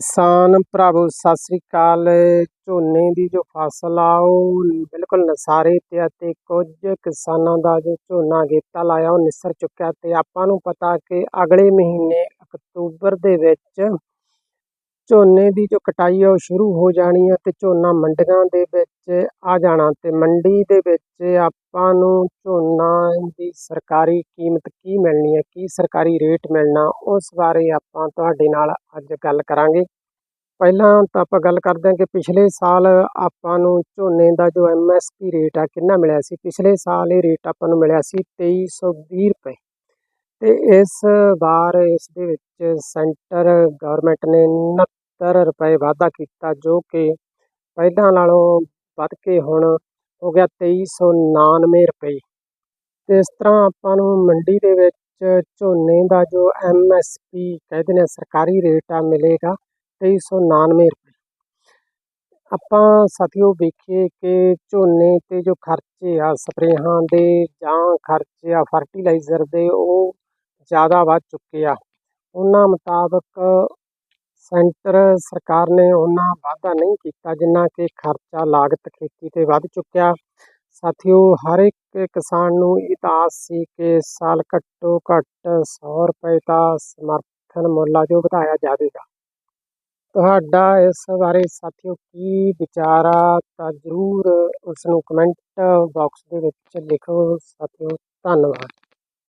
ਕਿਸਾਨ ਭਰਾਵੋ, ਸਤਿ ਸ੍ਰੀ ਅਕਾਲ। ਝੋਨੇ ਦੀ ਜੋ ਫਸਲ ਆ, ਉਹ ਬਿਲਕੁਲ ਨਸਾਰੇ ਤੇ ਆ ਕੁਝ ਕਿਸਾਨਾਂ ਦਾ ਜੋ ਝੋਨਾ ਗੇਤਾ ਲਾਇਆ, ਉਹ ਨਿਸਰ ਚੁੱਕਿਆ ਤੇ ਆਪਾਂ ਨੂੰ ਪਤਾ ਕਿ ਅਗਲੇ ਮਹੀਨੇ ਅਕਤੂਬਰ ਦੇ ਵਿੱਚ ਝੋਨੇ ਦੀ ਜੋ ਕਟਾਈ ਆ, ਉਹ ਸ਼ੁਰੂ ਹੋ ਜਾਣੀ ਆ ਤੇ ਝੋਨਾ ਮੰਡੀਆਂ ਦੇ ਵਿੱਚ ਆ ਜਾਣਾ ਤੇ ਮੰਡੀ ਦੇ ਵਿੱਚ ਆਪਾਂ ਨੂੰ ਝੋਨਾ ਦੀ ਸਰਕਾਰੀ ਕੀਮਤ ਕੀ ਮਿਲਣੀ ਹੈ, ਕੀ ਸਰਕਾਰੀ ਰੇਟ ਮਿਲਣਾ, ਉਸ ਬਾਰੇ ਆਪਾਂ ਤੁਹਾਡੇ ਨਾਲ ਅੱਜ ਗੱਲ ਕਰਾਂਗੇ। ਪਹਿਲਾਂ ਤਾਂ ਆਪਾਂ ਗੱਲ ਕਰਦੇ ਹਾਂ ਕਿ ਪਿਛਲੇ ਸਾਲ ਆਪਾਂ ਨੂੰ ਝੋਨੇ ਦਾ ਜੋ ਐਮਐਸਪੀ ਰੇਟ ਆ, ਕਿੰਨਾ ਮਿਲਿਆ ਸੀ? ਪਿਛਲੇ ਸਾਲ ਇਹ ਰੇਟ ਆਪਾਂ ਨੂੰ ਮਿਲਿਆ ਸੀ 2320 ਰੁਪਏ। ਤੇ ਇਸ ਵਾਰ ਇਸ ਦੇ ਵਿੱਚ ਸੈਂਟਰ ਗਵਰਨਮੈਂਟ ਨੇ 69 ਰੁਪਏ ਵਾਧਾ ਕੀਤਾ, ਜੋ ਕਿ ਪਹਿਲਾਂ ਨਾਲੋਂ ਵੱਧ ਕੇ ਹੁਣ ਹੋ ਗਿਆ 2399 ਰੁਪਏ। ਇਸ ਤਰ੍ਹਾਂ ਆਪਾਂ ਨੂੰ ਮੰਡੀ ਦੇ ਵਿੱਚ ਝੋਨੇ ਦਾ ਜੋ ਐਮਐਸਪੀ ਕਹਿੰਦੇ ਨੇ, ਸਰਕਾਰੀ ਰੇਟ ਆ, ਮਿਲੇਗਾ 2399 ਰੁਪਏ। ਆਪਾਂ ਸਾਥੀਓ ਵੇਖੀਏ ਕਿ ਝੋਨੇ ਤੇ ਜੋ ਖਰਚੇ ਆ, ਸਪਰੇਹਾਂ ਦੇ ਜਾਂ ਖਰਚੇ ਆ, ਫਰਟੀਲਾਈਜ਼ਰ ਦੇ, ਉਹ ਜ਼ਿਆਦਾ ਵੱਧ ਚੁੱਕੇ ਆ। ਉਹਨਾਂ ਮੁਤਾਬਕ ਸੈਂਟਰ ਸਰਕਾਰ ਨੇ ਉਹਨਾਂ ਵਾਧਾ ਨਹੀਂ ਕੀਤਾ ਜਿੰਨਾ ਕਿ ਖਰਚਾ ਲਾਗਤ ਖੇਤੀ ਤੇ ਵੱਧ ਚੁੱਕਿਆ। ਸਾਥੀਓ, ਹਰ ਇੱਕ ਕਿਸਾਨ ਨੂੰ ਇਹ ਆਸ ਸੀ ਕਿ ਸਾਲ ਘੱਟੋ ਘੱਟ 100 ਰੁਪਏ ਦਾ ਸਮਰਥਨ ਮੁੱਲ ਆ ਜੋ ਵਧਾਇਆ ਜਾਵੇਗਾ। ਤੁਹਾਡਾ ਇਸ ਬਾਰੇ ਸਾਥੀਓ ਕੀ ਵਿਚਾਰ ਆ, ਤਾਂ ਜ਼ਰੂਰ ਉਸ ਨੂੰ ਕਮੈਂਟ ਬਾਕਸ ਦੇ ਵਿੱਚ ਲਿਖੋ। ਸਾਥੀਓ, ਧੰਨਵਾਦ।